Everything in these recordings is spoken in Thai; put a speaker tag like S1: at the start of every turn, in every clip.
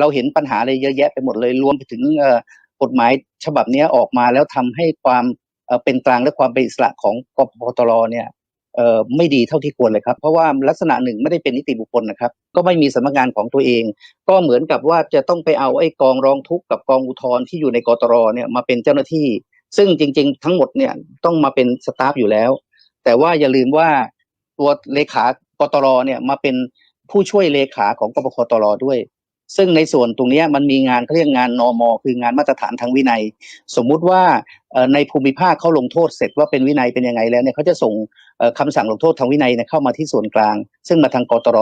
S1: เราเห็นปัญหาอะไรเยอะแยะไปหมดเลยรวมไปถึงกฎหมายฉบับนี้ออกมาแล้วทำให้ความเป็นกลางและความเป็นอิสระของกพตรเนี่ยไม่ดีเท่าที่ควรเลยครับ เพราะว่าลักษณะหนึ่งไม่ได้เป็นนิติบุคคลนะครับ ก็ไม่มีสำนักงานของตัวเอง ก็เหมือนกับว่าจะต้องไปเอาไอ้กองร้องทุกข์กับกองอุทธรณ์ที่อยู่ในกตรเนี่ยมาเป็นเจ้าหน้าที่ ซึ่งจริง ๆ ทั้งหมดเนี่ยต้องมาเป็นสตาฟอยู่แล้ว แต่ว่าอย่าลืมว่าตัวเลขากตรเนี่ยมาเป็นผู้ช่วยเลขาของกปคตรด้วย ซึ่งในส่วนตรงนี้มันมีงานเขาเรียกงานนมคืองานมาตรฐานทางวินัย สมมุติว่าในภูมิภาคเขาลงโทษเสร็จว่าเป็นวินัยเป็นยังไงแล้วเนี่ยเขาจะส่งเอ่อคำสั่งลงโทษทางวินัยเนี่ยเข้ามาที่ส่วนกลาง ซึ่งมาทางกตร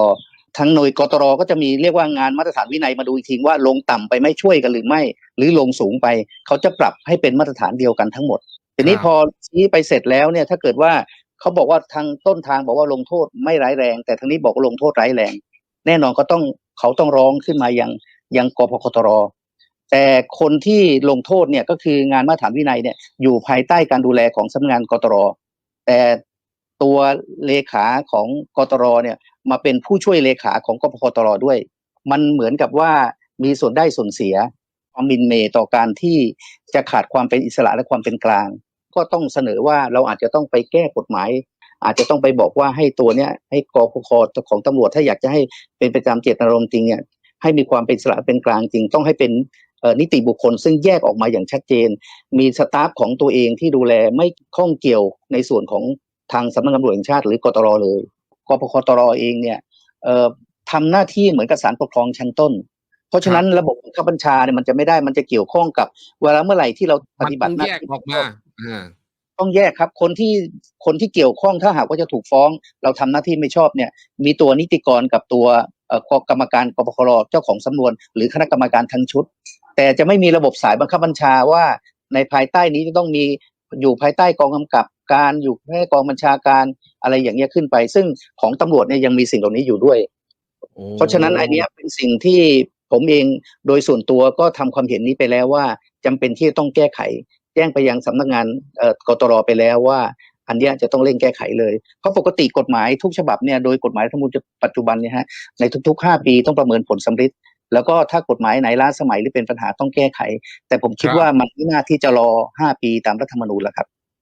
S1: ทางหน่วยกตรก็จะมีเรียกว่างานมาตรฐานวินัยมาดูอีกทีว่าลงต่ำไปไม่ช่วยกันหรือไม่ หรือลงสูงไป เขาจะปรับให้เป็นมาตรฐานเดียวกันทั้งหมดทีนี้พอชี้ไปเสร็จแล้วเนี่ยถ้าเกิดว่าเขาบอกว่าทางต้นทางบอกว่าลงโทษไม่ร้ายแรง แต่ทางนี้บอกว่าลงโทษร้ายแรง แน่นอนก็ต้อง เขาต้องร้องขึ้นมายังยังกพคตร แต่คนที่ลงโทษเนี่ยก็คืองานมาตรฐานวินัยเนี่ยอยู่ภายใต้การดูแลของสำนักงานกตร แต่ตัวเลขาของกตรเนี่ยมาเป็นผู้ช่วยเลขาของกพคตรด้วย มันเหมือนกับว่ามีส่วนได้ส่วนเสียความมินเมต่อการที่จะขาดความเป็นอิสระและความเป็นกลาง ก็ต้องเสนอว่าเราอาจจะต้องไปแก้กฎหมาย อาจจะต้องไปบอกว่าให้ตัวเนี้ยให้กพคของตำรวจถ้าอยากจะให้เป็นไปตามเจตนารมณ์จริงเนี่ยให้มีความเป็นอิสระเป็นกลางจริง ต้องให้เป็นเอ่อนิติบุคคล ซึ่งแยกออกมาอย่างชัดเจน มีสตาฟของตัวเองที่ดูแลไม่ข้องเกี่ยวในส่วนของทางสำนักงานตำรวจแห่งชาติ หรือกตรเลยกพคตรเองเนี่ยเอ่อทำหน้าที่เหมือนกับศาลปกครองชั้นต้น เพราะฉะนั้นระบบบังคับบัญชาเนี่ยมันจะไม่ได้มันจะเกี่ยวข้องกับ เวลาเมื่อไหร่ที่เราป
S2: มัน
S1: ฏิบั
S2: ต้อ
S1: ติ
S2: ง
S1: หน้า
S2: แยก
S1: ที่
S2: ออกมาอ่า
S1: ต้องแยกครับ คนที่คนที่เกี่ยวข้องถ้าหากว่าจะถูกฟ้อง เราทำหน้าที่ไม่ชอบเนี่ย มีตัวนิติกรกับตัวกรรมการกปครเจ้าของสำนวน หรือคณะกรรมการทั้งชุด แต่จะไม่มีระบบสายบังคับบัญชาว่า ในภายใต้นี้จะต้องมีอยู่ภายใต้กองกำกับการอยู่ภายใต้กองบัญชาการอะไรอย่างเงี้ยขึ้นไป ซึ่งของตำรวจเนี่ยยังมีสิ่งเหล่านี้อยู่ด้วย เพราะฉะนั้นอันเนี้ยเป็นสิ่งที่ผมเองโดยส่วนตัวก็ทำความเห็นนี้ไปแล้วว่าจำเป็นที่จะต้องแก้ไข จ้งไปยังสำนักงานกตรไปแล้วว่าอันนี้จะต้องเร่งแก้ไขเลย เพราะปกติกฎหมายทุกฉบับเนี่ยโดยกฎหมายรัฐธรรมนูญปัจจุบันเนี่ยฮะในทุกๆ 5 ปีต้องประเมินผลสำฤทธิ์แล้วก็ถ้ากฎหมายไหนล้าสมัยหรือเป็นปัญหาต้องแก้ไข แต่ผมคิดว่ามันไม่น่าที่จะรอ 5 ปีตามรัฐธรรมนูญแล้วครับ